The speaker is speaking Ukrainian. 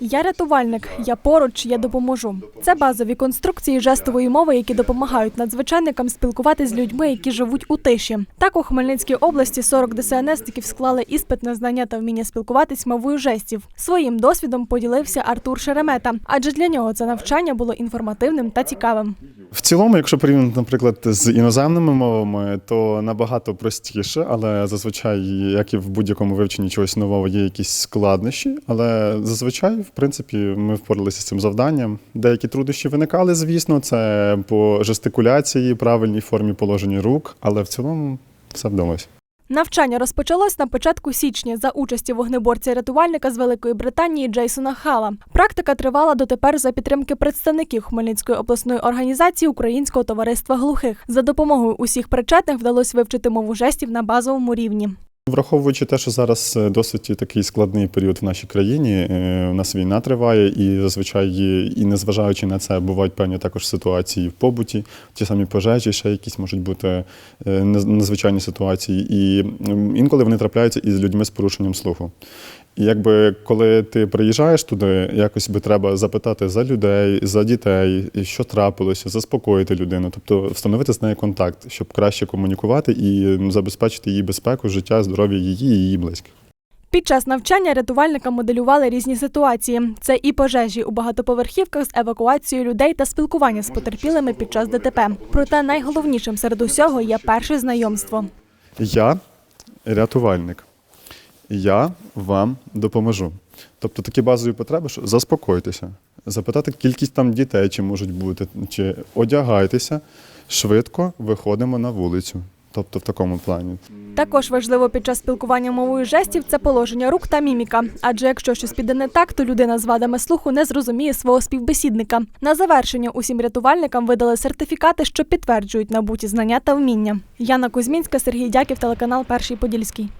Я рятувальник, я поруч, я допоможу. Це базові конструкції жестової мови, які допомагають надзвичайникам спілкуватися з людьми, які живуть у тиші. Так у Хмельницькій області 40 ДСНСників склали іспит на знання та вміння спілкуватись мовою жестів. Своїм досвідом поділився Артур Шеремета, адже для нього це навчання було інформативним та цікавим. В цілому, якщо порівняти, наприклад, з іноземними мовами, то набагато простіше, але зазвичай, як і в будь-якому вивченні чогось нового, є якісь складнощі. Але зазвичай, в принципі, ми впоралися з цим завданням. Деякі труднощі виникали, звісно, це по жестикуляції, правильній формі положення рук, але в цілому все вдалося. Навчання розпочалось на початку січня за участі вогнеборця-рятувальника з Великої Британії Джейсона Хала. Практика тривала дотепер за підтримки представників Хмельницької обласної організації Українського товариства глухих. За допомогою усіх причетних вдалося вивчити мову жестів на базовому рівні. Враховуючи те, що зараз е, досить такий складний період в нашій країні, е, у нас війна триває, і зазвичай, і незважаючи на це, бувають певні також ситуації в побуті, ті самі пожежі, ще якісь можуть бути незвичайні ситуації. І інколи вони трапляються із людьми з порушенням слуху. Якби коли ти приїжджаєш туди, якось би треба запитати за людей, за дітей, що трапилося, заспокоїти людину, тобто встановити з нею контакт, щоб краще комунікувати і забезпечити її безпеку, життя, здоров'я її і її близьких. Під час навчання рятувальникам моделювали різні ситуації: це і пожежі у багатоповерхівках з евакуацією людей та спілкування з потерпілими під час ДТП. Проте найголовнішим серед усього є перше знайомство. Я рятувальник. Я вам допоможу. Тобто такі базові потреби, що заспокойтеся, запитати кількість там дітей, чи можуть бути, чи одягайтеся, швидко виходимо на вулицю. Тобто в такому плані. Також важливо під час спілкування мовою жестів це положення рук та міміка. Адже якщо щось піде не так, то людина з вадами слуху не зрозуміє свого співбесідника. На завершення усім рятувальникам видали сертифікати, що підтверджують набуті знання та вміння. Яна Кузьмінська, Сергій Дяків, телеканал Перший Подільський.